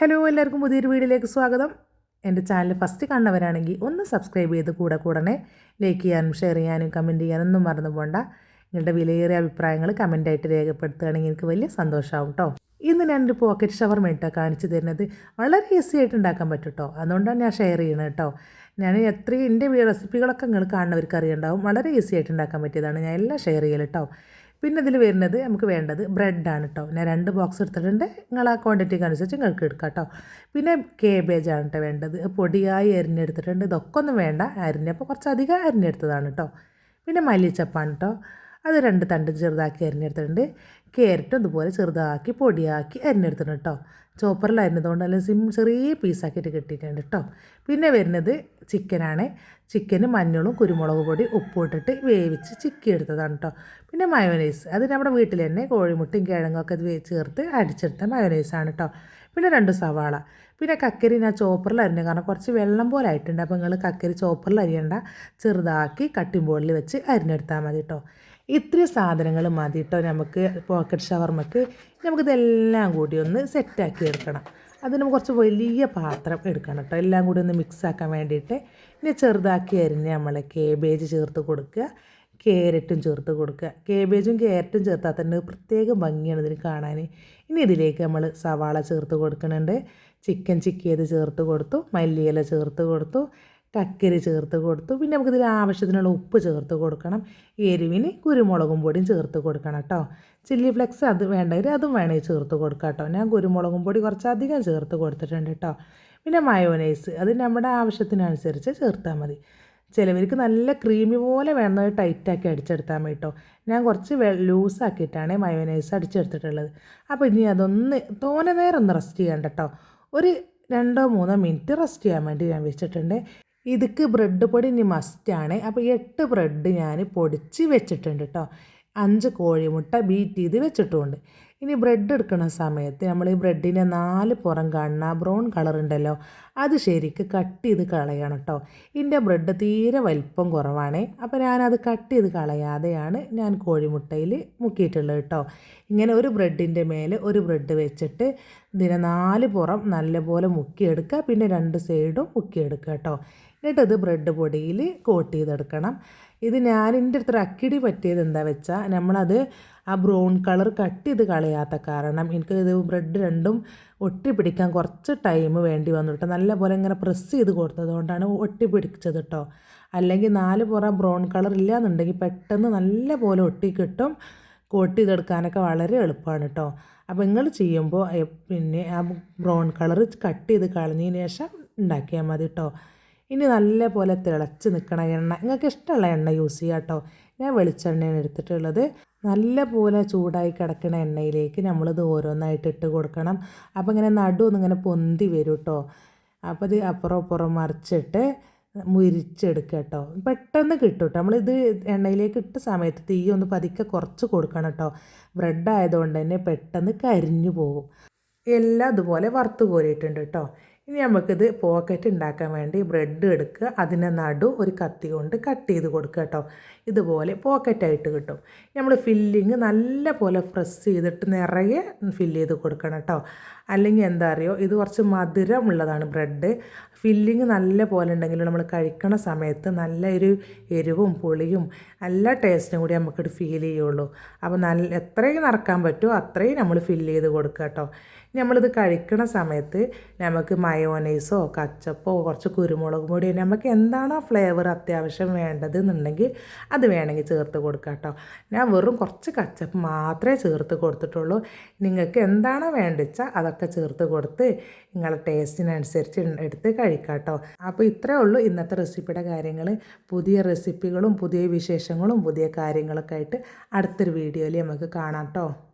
Hello എല്ലാവർക്കും പുതിയൊരു വീഡിയോയിലേക്ക് സ്വാഗതം. എന്റെ ചാനൽ ഫസ്റ്റ് കാണുന്നവരാണെങ്കിൽ ഒന്ന് സബ്സ്ക്രൈബ് ചെയ്ത് കൂടെ കൂടണേ. ലൈക്ക് ചെയ്യാനും ഷെയർ ചെയ്യാനും കമന്റ് ചെയ്യാനൊന്നും മറന്നു പോകണ്ട നിങ്ങളുടെ വിലയേറിയ അഭിപ്രായങ്ങൾ കമന്റായിട്ട് രേഖപ്പെടുത്തുകയാണെങ്കിൽ എനിക്ക് വലിയ സന്തോഷമാവും കേട്ടോ ഇന്ന് ഞാനൊരു പോക്കറ്റ് ഷവർ മേട്ടോ കാണിച്ചു തരുന്നത്. വളരെ ഈസി ആയിട്ട് ഉണ്ടാക്കാൻ പറ്റും കേട്ടോ അതുകൊണ്ടാണ് ഞാൻ ഷെയർ ചെയ്യണത് കേട്ടോ ഞാൻ എത്രയും എന്റെ റെസിപ്പികളൊക്കെ നിങ്ങൾ കാണുന്നവർക്ക് അറിയണ്ടാവും. വളരെ ഈസി ആയിട്ട് ഉണ്ടാക്കാൻ പറ്റിയതാണ്. ഞാൻ എല്ലാം ഷെയർ ചെയ്യൽ കേട്ടോ പിന്നെ ഇതിൽ വരുന്നത് നമുക്ക് വേണ്ടത് ബ്രെഡാണ് കേട്ടോ ഞാൻ രണ്ട് ബോക്സ് എടുത്തിട്ടുണ്ട്. നിങ്ങൾ ആ ക്വാണ്ടിറ്റിക്ക് അനുസരിച്ച് നിങ്ങൾക്ക് എടുക്കാം കേട്ടോ പിന്നെ കേബേജാണ് കേട്ടോ വേണ്ടത്. പൊടിയായി അരിഞ്ഞെടുത്തിട്ടുണ്ട്. ഇതൊക്കെ ഒന്നും വേണ്ട അരിഞ്ഞപ്പോൾ കുറച്ചധികം അരിഞ്ഞെടുത്തതാണ് കേട്ടോ പിന്നെ മല്ലിച്ചപ്പാണ് കേട്ടോ അത് രണ്ട് തണ്ട് ചെറുതാക്കി അരിഞ്ഞെടുത്തിട്ടുണ്ട്. ക്യാരറ്റും ഇതുപോലെ ചെറുതാക്കി പൊടിയാക്കി അരിഞ്ഞെടുത്തിട്ടുണ്ട് കേട്ടോ ചോപ്പറിൽ അതുകൊണ്ട് നല്ല സിം ചെറിയ പീസാക്കിയിട്ട് കിട്ടിയിട്ടുണ്ട് കേട്ടോ പിന്നെ വരുന്നത് ചിക്കനാണ്. ചിക്കന് മഞ്ഞളും കുരുമുളക് പൊടി ഉപ്പും ഇട്ടിട്ട് വേവിച്ച് ചിക്കി എടുത്തതാണ് കേട്ടോ പിന്നെ മയോനൈസ്. അത് നമ്മുടെ വീട്ടിൽ തന്നെ കോഴിമുട്ടയും കിഴങ്ങൊക്കെ ചേർത്ത് അടിച്ചെടുത്ത മയോനൈസാണ് കേട്ടോ പിന്നെ രണ്ട് സവാള. പിന്നെ കക്കരി ഞാൻ ചോപ്പറിൽ അരിഞ്ഞു. കാരണം കുറച്ച് വെള്ളം പോലെ ആയിട്ടുണ്ട്. അപ്പോൾ നിങ്ങൾ കക്കരി ചോപ്പറിൽ അരിയണ്ട. ചെറുതാക്കി കട്ടിംഗ് ബോർഡിൽ വെച്ച് അരിഞ്ഞെടുത്താൽ മതി കേട്ടോ ഇത്രയും സാധനങ്ങൾ മതി കേട്ടോ നമുക്ക് പോക്കറ്റ് ഷവർമ്മക്ക് നമുക്കിതെല്ലാം കൂടി ഒന്ന് സെറ്റാക്കി എടുക്കണം. അതിന് കുറച്ച് വലിയ പാത്രം എടുക്കണം കേട്ടോ എല്ലാം കൂടി ഒന്ന് മിക്സ് ആക്കാൻ വേണ്ടിയിട്ട്. ഇനി ചെറുതാക്കി അരിഞ്ഞ് നമ്മൾ കേബേജ് ചേർത്ത് കൊടുക്കുക. ക്യാരറ്റും ചേർത്ത് കൊടുക്കുക. കേബേജും ക്യാരറ്റും ചേർത്താൽ തന്നെ പ്രത്യേക ഭംഗിയാണ് ഇതിന് കാണാൻ. ഇനി ഇതിലേക്ക് നമ്മൾ സവാള ചേർത്ത് കൊടുക്കുന്നുണ്ട്. ചിക്കൻ ചിക്കിയത് ചേർത്ത് കൊടുത്തു. മല്ലിയില ചേർത്ത് കൊടുത്തു. കക്കരി ചേർത്ത് കൊടുത്തു. പിന്നെ നമുക്കിതിൽ ആവശ്യത്തിനുള്ള ഉപ്പ് ചേർത്ത് കൊടുക്കണം. എരിവിന് കുരുമുളകും പൊടിയും ചേർത്ത് കൊടുക്കണം കേട്ടോ. ചില്ലി ഫ്ലെക്സ് അത് വേണ്ടവർ അതും വേണമെങ്കിൽ ചേർത്ത് കൊടുക്കാം കേട്ടോ. ഞാൻ കുരുമുളകും പൊടി കുറച്ചധികം ചേർത്ത് കൊടുത്തിട്ടുണ്ട് കേട്ടോ. പിന്നെ മയോനൈസ് അത് നമ്മുടെ ആവശ്യത്തിനനുസരിച്ച് ചേർത്താൽ മതി. ചിലവർക്ക് നല്ല ക്രീമി പോലെ വേണമെങ്കിൽ ടൈറ്റാക്കി അടിച്ചെടുത്താൽ മതി കേട്ടോ. ഞാൻ കുറച്ച് ലൂസാക്കിയിട്ടാണ് മയോനൈസ് അടിച്ചെടുത്തിട്ടുള്ളത്. അപ്പോൾ ഇനി അതൊന്ന് തോനെ നേരം ഒന്ന് റെസ്റ്റ് ചെയ്യണ്ട കേട്ടോ. ഒരു രണ്ടോ മൂന്നോ മിനിറ്റ് റെസ്റ്റ് ചെയ്യാൻ വേണ്ടി ഞാൻ വെച്ചിട്ടുണ്ട്. ഇതിക്ക് ബ്രെഡ് പൊടി ഇനി മസ്റ്റാണ്. അപ്പോൾ എട്ട് ബ്രെഡ് ഞാൻ പൊടിച്ച് വെച്ചിട്ടുണ്ട് കേട്ടോ അഞ്ച് കോഴിമുട്ട ബീറ്റ് ചെയ്ത് വെച്ചിട്ടുമുണ്ട് ഇനി ബ്രെഡ് എടുക്കുന്ന സമയത്ത് നമ്മൾ ഈ ബ്രെഡിന്റെ നാല് പുറം കാണുന്ന ബ്രൗൺ കളർ ഉണ്ടല്ലോ അത് ശരിക്ക് കട്ട് ചെയ്ത് കളയണം കേട്ടോ ഇതിന്റെ ബ്രെഡ് തീരെ വലിപ്പം കുറവാണ്. അപ്പോൾ ഞാനത് കട്ട് ചെയ്ത് കളയാതെയാണ് ഞാൻ കോഴിമുട്ടയിൽ മുക്കിയിട്ടുള്ളത് കേട്ടോ ഇങ്ങനെ ഒരു ബ്രെഡിന്റെ മേലെ ഒരു ബ്രെഡ് വെച്ചിട്ട് ഇതിനെ നാല് പുറം നല്ലപോലെ മുക്കിയെടുക്കുക. പിന്നെ രണ്ട് സൈഡും മുക്കിയെടുക്കുക കേട്ടോ എന്നിട്ട് ഇത് ബ്രെഡ് പൊടിയിൽ കോട്ട് ചെയ്തെടുക്കണം. ഇത് ഞാൻ എന്റെ അടുത്തൊരു അക്കിടി പറ്റിയത് എന്താ വെച്ചാൽ നമ്മളത് ആ ബ്രൗൺ കളർ കട്ട് ചെയ്ത് കളയാത്ത കാരണം എനിക്ക് ഇത് ബ്രെഡ് രണ്ടും ഒട്ടി പിടിക്കാൻ കുറച്ച് ടൈം വേണ്ടി വന്നു കേട്ടോ നല്ലപോലെ ഇങ്ങനെ പ്രസ് ചെയ്ത് കൊടുത്തതുകൊണ്ടാണ് ഒട്ടി പിടിച്ചത് കേട്ടോ അല്ലെങ്കിൽ നാല് പുറ ബ്രൗൺ കളർ ഇല്ലയെന്നുണ്ടെങ്കിൽ പെട്ടെന്ന് നല്ല പോലെ ഒട്ടി കിട്ടും. കോട്ട് ചെയ്തെടുക്കാനൊക്കെ വളരെ എളുപ്പമാണ് കേട്ടോ അപ്പോൾ നിങ്ങൾ ചെയ്യുമ്പോൾ പിന്നെ ആ ബ്രൗൺ കളർ കട്ട് ചെയ്ത് കളഞ്ഞതിന് ശേഷം ഉണ്ടാക്കിയാൽ മതി കേട്ടോ ഇനി നല്ല പോലെ തിളച്ച് നിൽക്കണ എണ്ണ. നിങ്ങൾക്ക് ഇഷ്ടമുള്ള എണ്ണ യൂസ് ചെയ്യുക കേട്ടോ ഞാൻ വെളിച്ചെണ്ണയാണ് എടുത്തിട്ടുള്ളത്. നല്ല പോലെ ചൂടായി കിടക്കുന്ന എണ്ണയിലേക്ക് നമ്മളിത് ഓരോന്നായിട്ട് ഇട്ട് കൊടുക്കണം. അപ്പോൾ ഇങ്ങനെ നടുവൊന്നും ഇങ്ങനെ പൊന്തി വരും കേട്ടോ അപ്പോൾ ഇത് അപ്പുറം അപ്പുറം മറിച്ചിട്ട് മുരിച്ചെടുക്കുക കേട്ടോ പെട്ടെന്ന് കിട്ടും കേട്ടോ നമ്മളിത് എണ്ണയിലേക്ക് ഇട്ട സമയത്ത് തീ ഒന്ന് പതുക്കെ കുറച്ച് കൊടുക്കണം കേട്ടോ ബ്രെഡ് ആയതുകൊണ്ട് തന്നെ പെട്ടെന്ന് കരിഞ്ഞു പോകും. എല്ലാം അതുപോലെ വറുത്ത് കോരിയിട്ടുണ്ട് കേട്ടോ ഇനി നമുക്കിത് പോക്കറ്റ് ഉണ്ടാക്കാൻ വേണ്ടി ബ്രെഡ് എടുക്കുക. അതിനെ നടു ഒരു കത്തി കൊണ്ട് കട്ട് ചെയ്ത് കൊടുക്കുക കേട്ടോ ഇതുപോലെ പോക്കറ്റായിട്ട് കിട്ടും. നമ്മൾ ഫില്ലിങ് നല്ല പോലെ പ്രസ് ചെയ്തിട്ട് നിറയെ ഫില്ല് ചെയ്ത് കൊടുക്കണം കേട്ടോ അല്ലെങ്കിൽ എന്താ അറിയോ? ഇത് കുറച്ച് മധുരമുള്ളതാണ് ബ്രെഡ്. ഫില്ലിങ് നല്ല പോലെ ഉണ്ടെങ്കിൽ നമ്മൾ കഴിക്കണ സമയത്ത് നല്ല ഒരു എരിവും പുളിയും എല്ലാ ടേസ്റ്റും കൂടി നമുക്കിത് ഫീൽ ചെയ്യുള്ളൂ. അപ്പോൾ നല്ല എത്രയും നടക്കാൻ പറ്റുമോ അത്രയും നമ്മൾ ഫില്ല് ചെയ്ത് കൊടുക്കുക കേട്ടോ. നമ്മളിത് കഴിക്കണ സമയത്ത് നമുക്ക് മയോനൈസോ കച്ചപ്പോ കുറച്ച് കുരുമുളക് പൊടിയോ നമുക്ക് എന്താണോ ഫ്ലേവർ അത്യാവശ്യം വേണ്ടത് എന്നുണ്ടെങ്കിൽ അത് വേണമെങ്കിൽ ചേർത്ത് കൊടുക്കാം കേട്ടോ. ഞാൻ വെറും കുറച്ച് കച്ചപ്പ് മാത്രമേ ചേർത്ത് കൊടുത്തിട്ടുള്ളൂ. നിങ്ങൾക്ക് എന്താണോ വേണ്ടിച്ചാൽ അതൊക്കെ ചേർത്ത് കൊടുത്ത് നിങ്ങളുടെ ടേസ്റ്റിനനുസരിച്ച് എടുത്ത് കഴിക്കാം കേട്ടോ അപ്പോൾ ഇത്രയേ ഉള്ളൂ ഇന്നത്തെ റെസിപ്പിയുടെ കാര്യങ്ങൾ. പുതിയ റെസിപ്പികളും പുതിയ വിശേഷങ്ങളും പുതിയ കാര്യങ്ങളൊക്കെ ആയിട്ട് അടുത്തൊരു വീഡിയോയിൽ നമുക്ക് കാണാം കേട്ടോ.